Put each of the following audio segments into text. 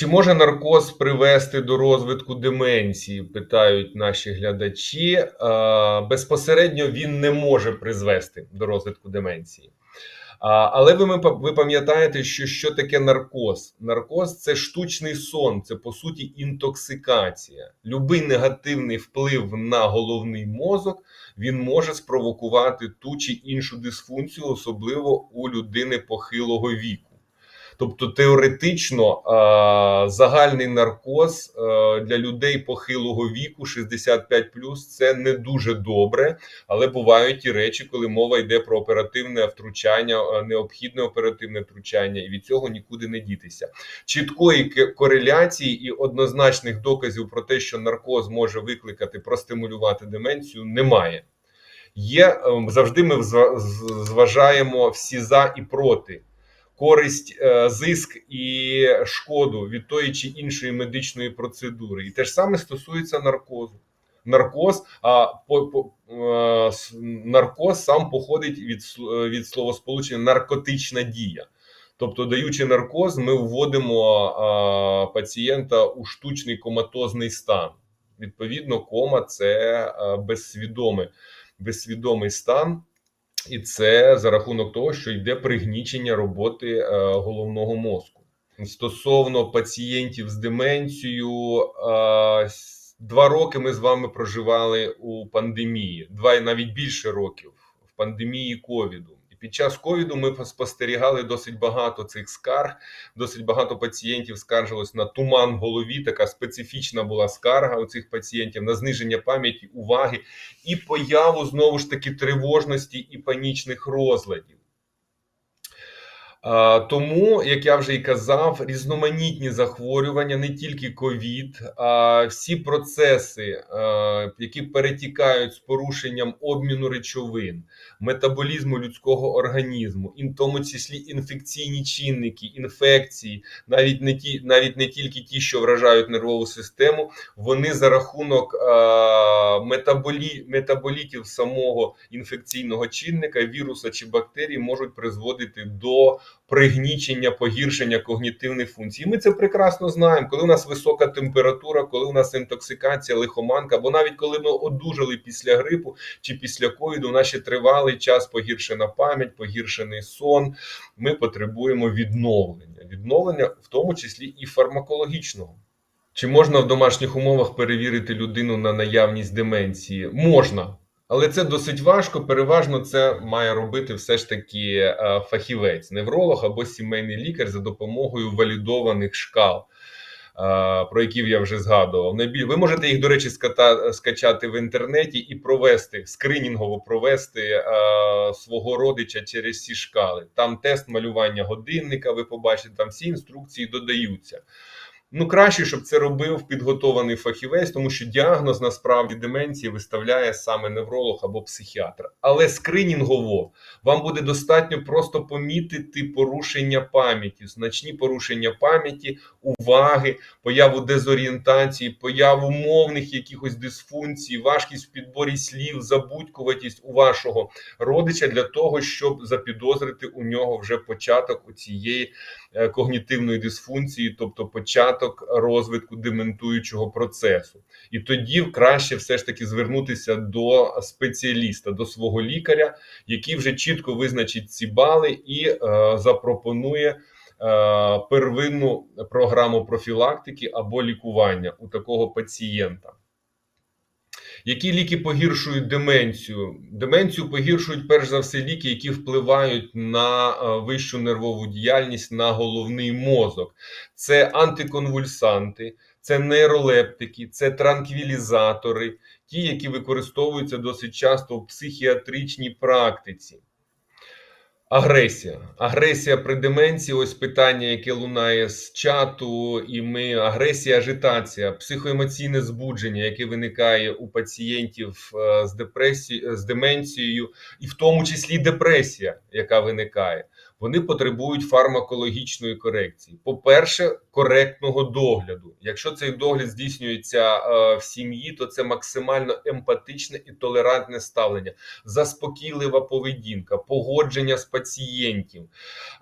Чи може наркоз привести до розвитку деменції? Питають наші глядачі. Е, Безпосередньо він не може призвести до розвитку деменції. Але ви, ви пам'ятаєте, що, що таке наркоз? Наркоз це штучний сон, це по суті інтоксикація. Любий негативний вплив на головний мозок він може спровокувати ту чи іншу дисфункцію, особливо у людини похилого віку. Тобто теоретично загальний наркоз для людей похилого віку 65 це не дуже добре, але бувають і речі, коли мова йде про оперативне втручання, необхідне оперативне втручання, і від цього нікуди не дітися. Чіткої кореляції і однозначних доказів про те, що наркоз може викликати, простимулювати деменцію, немає. Є ем, завжди ми зважаємо всі за і проти користь, е, зиск і шкоду від тої чи іншої медичної процедури. І те ж саме стосується наркозу. Наркоз, а по, по е, наркоз сам походить від, е, від словосполучення наркотична дія. Тобто, даючи наркоз, ми вводимо а, пацієнта у штучний коматозний стан. Відповідно, кома це безсвідомий, безсвідомий стан, і це за рахунок того, що йде пригнічення роботи е, головного мозку. Стосовно пацієнтів з деменцією, е, два роки ми з вами проживали у пандемії, два навіть більше років в пандемії ковіду. Під час ковіду ми спостерігали досить багато цих скарг. Досить багато пацієнтів скаржилось на туман в голові. Така специфічна була скарга у цих пацієнтів на зниження пам'яті, уваги і появу знову ж таки тривожності і панічних розладів. Тому, як я вже і казав, різноманітні захворювання, не тільки ковід, а всі процеси, які перетікають з порушенням обміну речовин, метаболізму людського організму, і в тому числі інфекційні чинники, інфекції, навіть не ті, навіть не тільки ті, що вражають нервову систему, вони за рахунок метаболі, метаболітів самого інфекційного чинника, віруса чи бактерій можуть призводити до пригнічення, погіршення когнітивних функцій. Ми це прекрасно знаємо, коли у нас висока температура, коли у нас інтоксикація, лихоманка, або навіть коли ми одужали після грипу чи після ковіду, у нас ще тривалий час погіршена пам'ять, погіршений сон. Ми потребуємо відновлення, відновлення в тому числі і фармакологічного. Чи можна в домашніх умовах перевірити людину на наявність деменції? Можна, але це досить важко. Переважно це має робити все ж таки е, фахівець, невролог або сімейний лікар за допомогою валідованих шкал, е, про які я вже згадував. Ви можете їх, до речі, скачати в інтернеті і провести скринінгово провести е, свого родича через ці шкали. Там тест малювання годинника. Ви побачите, там всі інструкції додаються. Ну, краще, щоб це робив підготований фахівець, тому що діагноз насправді деменції виставляє саме невролог або психіатр. Але скринінгово вам буде достатньо просто помітити порушення пам'яті, значні порушення пам'яті, уваги, появу дезорієнтації, появу мовних якихось дисфункцій, важкість в підборі слів, забудькуватість у вашого родича для того, щоб запідозрити у нього вже початок у цієї когнітивної дисфункції, тобто початок розвитку дементуючого процесу. І тоді краще все ж таки звернутися до спеціаліста, до свого лікаря, який вже чітко визначить ці бали і е, запропонує е, первинну програму профілактики або лікування у такого пацієнта. Які ліки погіршують деменцію? Деменцію погіршують перш за все ліки, які впливають на е, вищу нервову діяльність, на головний мозок. Це антиконвульсанти, це нейролептики, це транквілізатори, ті, які використовуються досить часто в психіатричній практиці. Агресія. Агресія при деменції. Ось питання, яке лунає з чату, і ми агресія, ажитація, психоемоційне збудження, яке виникає у пацієнтів е, з депресією, з деменцією, і в тому числі депресія, яка виникає. Вони потребують фармакологічної корекції. По-перше, коректного догляду. Якщо цей догляд здійснюється е, в сім'ї, то це максимально емпатичне і толерантне ставлення, заспокійлива поведінка, погодження з пацієнтів,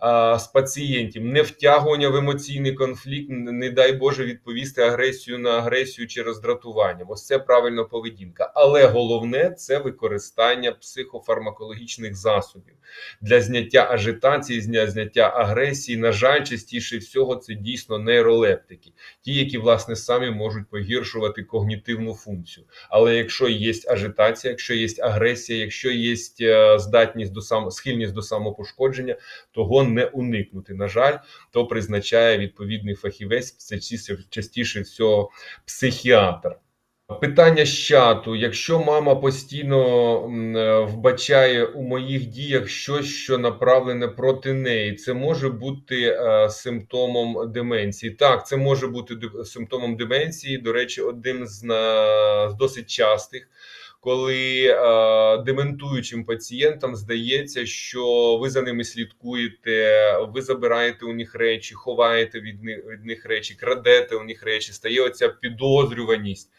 е, з пацієнтів, не втягування в емоційний конфлікт, не, дай Боже відповісти агресію на агресію чи роздратування. Ось це правильна поведінка. Але головне це використання психофармакологічних засобів для зняття ажитації, зняття агресії. На жаль, частіше всього це дійсно нейролептики, ті, які власне самі можуть погіршувати когнітивну функцію. Але якщо є ажитація, якщо є агресія, якщо є е, здатність до сам схильність до самопошкодження, того не уникнути. На жаль, то призначає відповідний фахівець, це частіше, частіше всього психіатр. Питання з чату: якщо мама постійно е, вбачає у моїх діях щось, що направлене проти неї, це може бути е, симптомом деменції. Так, це може бути симптомом деменції. До речі, одним з досить частих. Коли е, дементуючим пацієнтам здається, що ви за ними слідкуєте, ви забираєте у них речі, ховаєте від них, від них речі, крадете у них речі, стає оця підозрюваність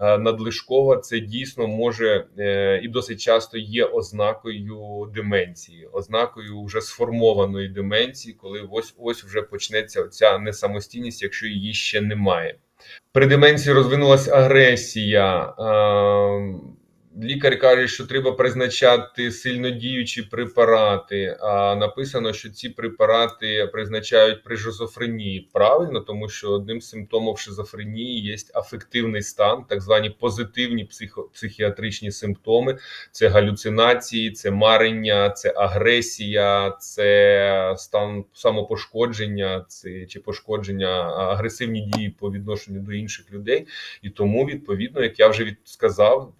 е, надлишкова, це дійсно може е, і досить часто є ознакою деменції, ознакою вже сформованої деменції, коли ось ось вже почнеться ця несамостійність, якщо її ще немає. При деменції розвинулася агресія. Е, Лікар каже, що треба призначати сильнодіючі препарати. А написано, що ці препарати призначають при шизофренії. Правильно, тому що одним з симптомів шизофренії є афективний стан, так звані позитивні психо- психіатричні симптоми. Це галюцинації, це марення, це агресія, це стан самопошкодження, це чи пошкодження агресивні дії по відношенню до інших людей. І тому, відповідно, як я вже сказав,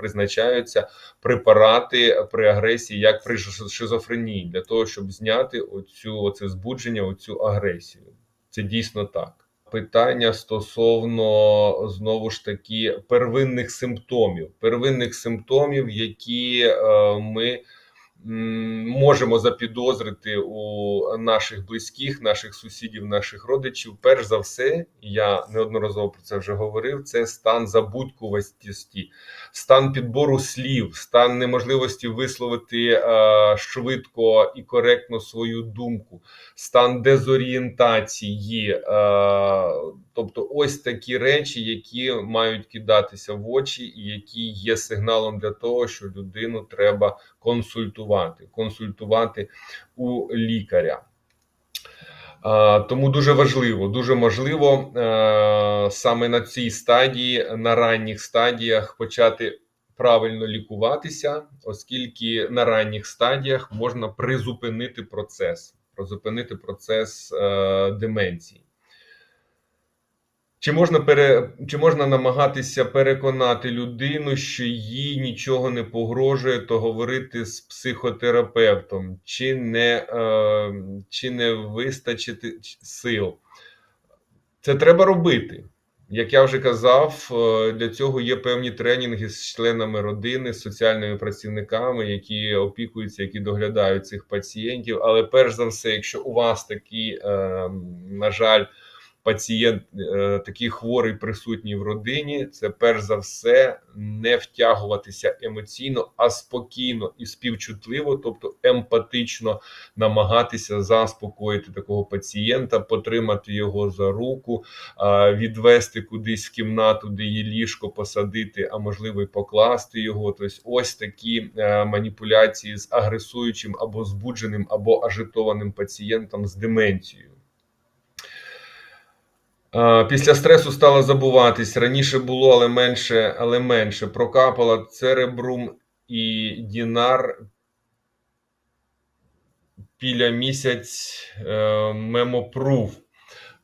призначаються препарати при агресії, як при шиз- шизофренії, для того, щоб зняти оцю оце збудження, оцю агресію. Це дійсно так. Питання стосовно знову ж таки первинних симптомів, первинних симптомів, які е, ми можемо запідозрити у наших близьких, наших сусідів, наших родичів. Перш за все, я неодноразово про це вже говорив. Це стан забудькуватості, стан підбору слів, стан неможливості висловити е, швидко і коректно свою думку, стан дезорієнтації. Тобто, ось такі речі, які мають кидатися в очі, і які є сигналом для того, що людину треба консультувати, консультувати у лікаря. Тому дуже важливо, дуже можливо е, саме на цій стадії, на ранніх стадіях почати правильно лікуватися, оскільки на ранніх стадіях можна призупинити процес, призупинити процес е, деменції. Чи можна пере, чи можна намагатися переконати людину, що їй нічого не погрожує, то говорити з психотерапевтом, чи не, е, чи не вистачити сил? Це треба робити. Як я вже казав, е, для цього є певні тренінги з членами родини, з соціальними працівниками, які опікуються, які доглядають цих пацієнтів. Але перш за все, якщо у вас такі, е, на жаль, пацієнт е, такий хворий присутній в родині, це перш за все не втягуватися емоційно, а спокійно і співчутливо, тобто емпатично намагатися заспокоїти такого пацієнта, потримати його за руку, відвести кудись в кімнату, де є ліжко, посадити, а можливо й покласти його. Тобто, ось такі е, маніпуляції з агресуючим або збудженим, або ажитованим пацієнтом з деменцією. Після стресу стало забуватись. Раніше було, але менше, але менше. Прокапала церебрум і дінар піля місяць е, мемопрув.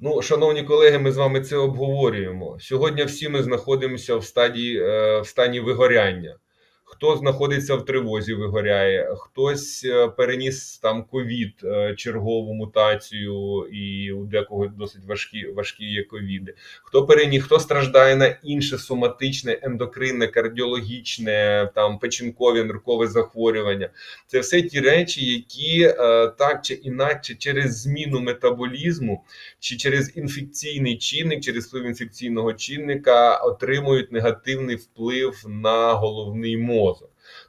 Ну, шановні колеги, ми з вами це обговорюємо. Сьогодні всі ми знаходимося в стадії, е, в стані вигоряння. Хто знаходиться в тривозі, вигоряє, хтось е, переніс там ковід, е, чергову мутацію, і у декого досить важкі важкі є ковіди. Хто переніс, хто страждає на інше соматичне, ендокринне, кардіологічне, там печінкові, ниркове захворювання. Це все ті речі, які е, так чи інакше через зміну метаболізму чи через інфекційний чинник, через вплив інфекційного чинника отримують негативний вплив на головний мозок.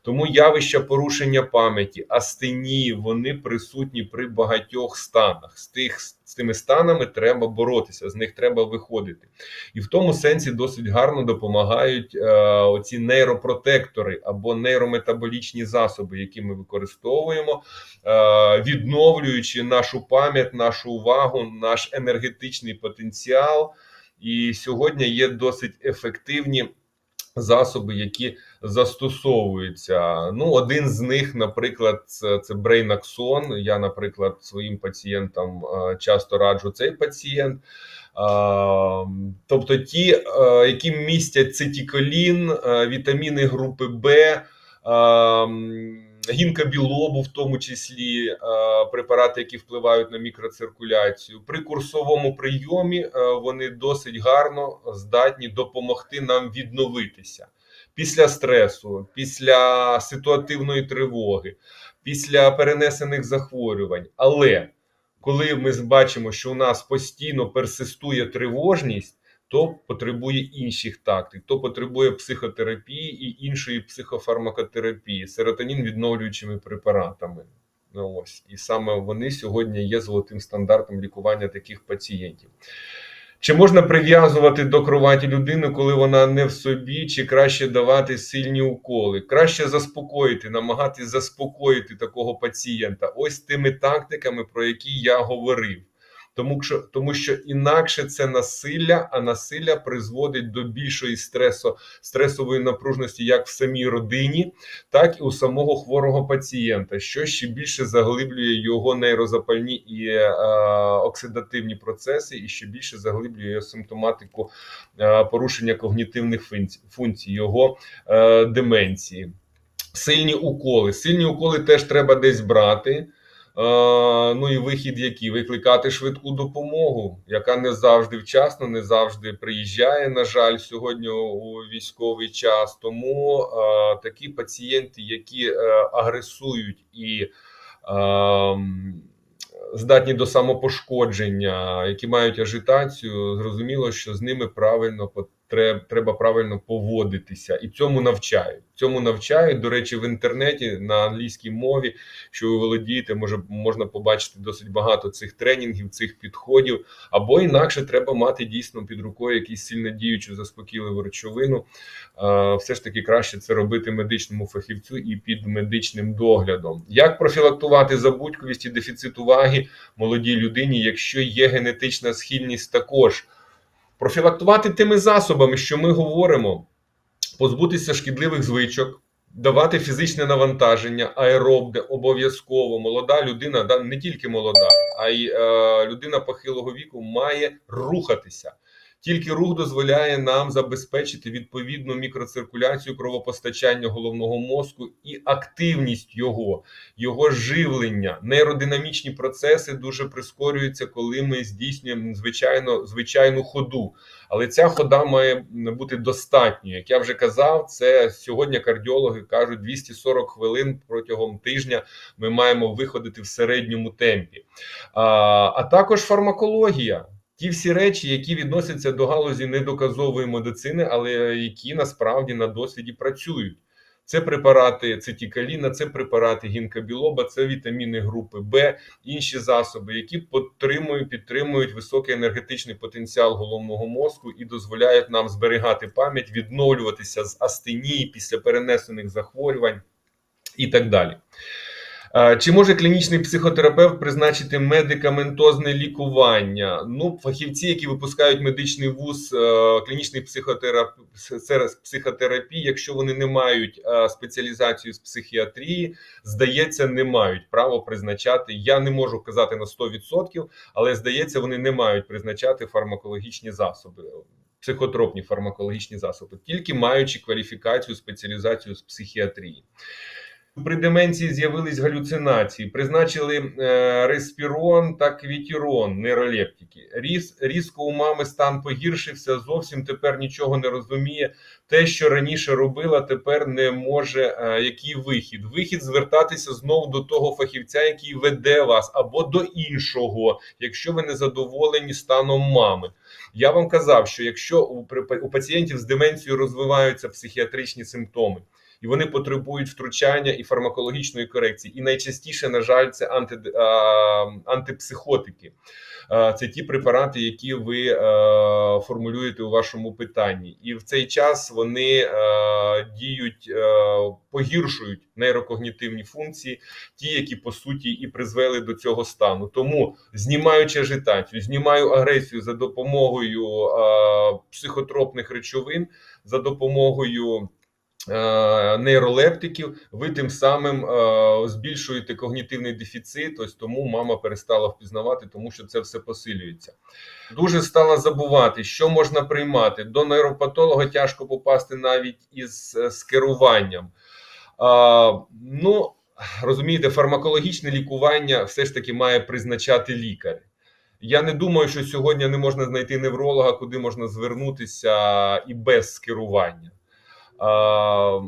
Тому явища порушення пам'яті, астенії, вони присутні при багатьох станах. З тих з тими станами треба боротися, з них треба виходити. І в тому сенсі досить гарно допомагають е, оці нейропротектори або нейрометаболічні засоби, які ми використовуємо, е, відновлюючи нашу пам'ять, нашу увагу, наш енергетичний потенціал. І сьогодні є досить ефективні засоби, які застосовуються. Ну, один з них, наприклад, це, це Брейнаксон. Я, наприклад, своїм пацієнтам е, часто раджу цей пацієнт. Тобто ті, е, які містять цитіколін, е, вітаміни групи Б, а, гінкобілобу, в тому числі е, препарати, які впливають на мікроциркуляцію. При курсовому прийомі е, вони досить гарно здатні допомогти нам відновитися після стресу, після ситуативної тривоги, після перенесених захворювань. Але коли ми бачимо, що у нас постійно персистує тривожність, то потребує інших тактик, то потребує психотерапії і іншої психофармакотерапії, серотонін відновлюючими препаратами. Ну, ось і саме вони сьогодні є золотим стандартом лікування таких пацієнтів. Чи можна прив'язувати до кроваті людину, коли вона не в собі, чи краще давати сильні уколи? Краще заспокоїти, намагатись заспокоїти такого пацієнта, ось тими тактиками, про які я говорив. Тому що тому що інакше це насилля, а насилля призводить до більшої стресу, стресової напружності як в самій родині, так і у самого хворого пацієнта, що ще більше заглиблює його нейрозапальні і е, оксидативні процеси, і ще більше заглиблює його симптоматику е, порушення когнітивних функцій, функцій його е, деменції. Сильні уколи. Сильні уколи теж треба десь брати. Ну і вихід, який викликати швидку допомогу, яка не завжди вчасно, не завжди приїжджає. На жаль, сьогодні у військовий час. Тому е, такі пацієнти, які е, агресують і е, здатні до самопошкодження, які мають ажитацію, зрозуміло, що з ними правильно треба правильно поводитися, і цьому навчають. Цьому навчають. До речі, в інтернеті на англійській мові, що ви володієте, може можна побачити досить багато цих тренінгів, цих підходів. Або інакше треба мати дійсно під рукою якісь сильно діючу заспокійливу речовину. Все ж таки краще це робити медичному фахівцю і під медичним доглядом. Як профілактувати забудьковість і дефіцит уваги молодій людині, якщо є генетична схильність також? Профілактувати тими засобами, що ми говоримо, позбутися шкідливих звичок, давати фізичне навантаження, аеробне обов'язково молода людина, не тільки молода, а й е, людина похилого віку має рухатися. Тільки рух дозволяє нам забезпечити відповідну мікроциркуляцію кровопостачання головного мозку і активність його, його живлення, нейродинамічні процеси дуже прискорюються, коли ми здійснюємо звичайно звичайну ходу. Але ця хода має бути достатньою. Як я вже казав, це сьогодні кардіологи кажуть 240 хвилин протягом тижня. Ми маємо виходити в середньому темпі, а, а також фармакологія. Ті всі речі, які відносяться до галузі недоказової медицини, але які насправді на досвіді працюють. Це препарати цитікаліна, це препарати гінкобілоба, це вітаміни групи Б, інші засоби, які підтримують, підтримують високий енергетичний потенціал головного мозку і дозволяють нам зберігати пам'ять, відновлюватися з астенії після перенесених захворювань і так далі. Чи може клінічний психотерапевт призначити медикаментозне лікування? Ну, фахівці, які випускають медичний вуз е, клінічний психотерапії, якщо вони не мають е, спеціалізацію з психіатрії, здається, не мають право призначати. Я не можу казати на 100%, але здається, вони не мають призначати фармакологічні засоби. психотропні фармакологічні засоби, тільки маючи кваліфікацію, спеціалізацію з психіатрії. При деменції з'явились галюцинації, призначили е, респірон та квітірон, нейролептики. Різ, різко у мами стан погіршився, зовсім тепер нічого не розуміє. Те, що раніше робила, тепер не може. Е, який вихід? Вихід звертатися знову до того фахівця, який веде вас, або до іншого, якщо ви не задоволені станом мами. Я вам казав, що якщо у, у пацієнтів з деменцією розвиваються психіатричні симптоми, і вони потребують втручання і фармакологічної корекції. І найчастіше, на жаль, це анти, а, антипсихотики. Це ті препарати, які ви е, формулюєте у вашому питанні, і в цей час вони е, діють, е, погіршують нейрокогнітивні функції, ті, які по суті і призвели до цього стану. Тому знімаючи ажитацію, знімаю агресію за допомогою е, психотропних речовин, за допомогою е, нейролептиків, ви тим самим е, збільшуєте когнітивний дефіцит. Ось тому мама перестала впізнавати, тому що це все посилюється. Дуже стала забувати, що можна приймати. До нейропатолога тяжко попасти навіть із е, з керуванням. А, ну, розумієте, фармакологічне лікування все ж таки має призначати лікар. Я не думаю, що сьогодні не можна знайти невролога, куди можна звернутися і без скерування. А,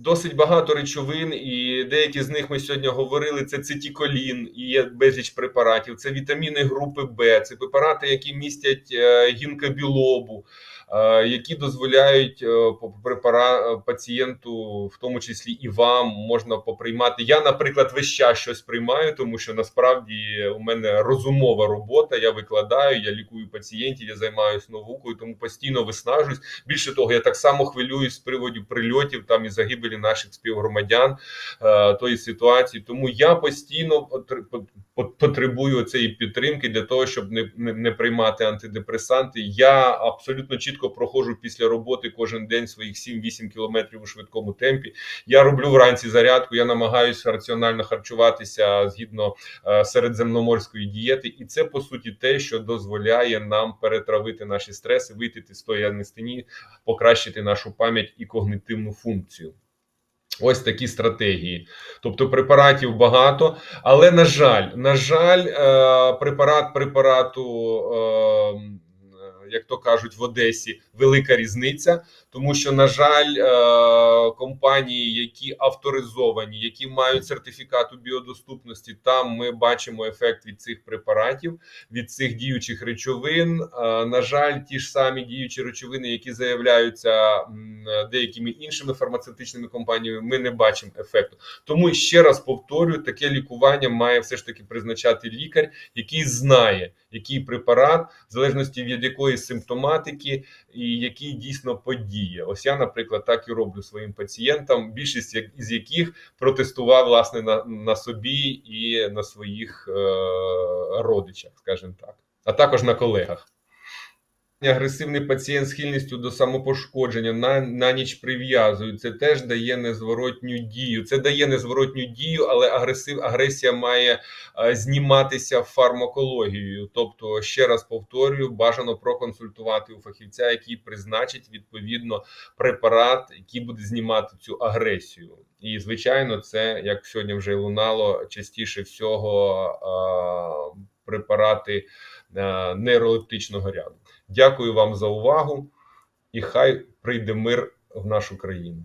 Досить багато речовин, і деякі з них ми сьогодні говорили: це цитіколін, і є безліч препаратів, це вітаміни групи Б, це препарати, які містять е, гінкобілобу, е, які дозволяють е, пацієнту, в тому числі і вам, можна поприймати. Я, наприклад, весь час щось приймаю, тому що насправді у мене розумова робота. Я викладаю, я лікую пацієнтів, я займаюся наукою, тому постійно виснажуюсь. Більше того, я так само хвилююсь з приводу прильотів там і загибелі наших співгромадян е, тої ситуації. Тому я постійно потр- пот- пот- потребую цієї підтримки для того, щоб не, не, приймати антидепресанти. Я абсолютно чітко проходжу після роботи кожен день своїх 7-8 кілометрів у швидкому темпі. Я роблю вранці зарядку. Я намагаюся раціонально харчуватися згідно е, середземноморської дієти, і це по суті те, що дозволяє нам перетравити наші стреси, вийти з тої анестезії, покращити нашу пам'ять і когнитивну функцію. Ось такі стратегії. Тобто препаратів багато, але на жаль, на жаль, е, препарат препарату, е, як то кажуть в Одесі, велика різниця, тому що, на жаль, е, компанії, які авторизовані, які мають сертифікат у біодоступності, там ми бачимо ефект від цих препаратів, від цих діючих речовин. Е, На жаль, ті ж самі діючі речовини, які заявляються деякими іншими фармацевтичними компаніями, ми не бачимо ефекту. Тому ще раз повторюю, таке лікування має все ж таки призначати лікар, який знає, який препарат, в залежності від якої симптоматики і який дійсно подіє. Ось я, наприклад, так і роблю своїм пацієнтам, більшість із яких протестував власне на, на собі і на своїх е, родичах, скажімо так, а також на колегах. Агресивний пацієнт з схильністю до самопошкодження на, на ніч прив'язують. Це теж дає незворотню дію. Це дає незворотню дію, але агресив, агресія має е, зніматися фармакологією. Тобто, ще раз повторюю, бажано проконсультувати у фахівця, який призначить відповідно препарат, який буде знімати цю агресію. І звичайно, це як сьогодні вже лунало частіше всього е, препарати е, нейролептичного ряду. Дякую вам за увагу і хай прийде мир в нашу країну.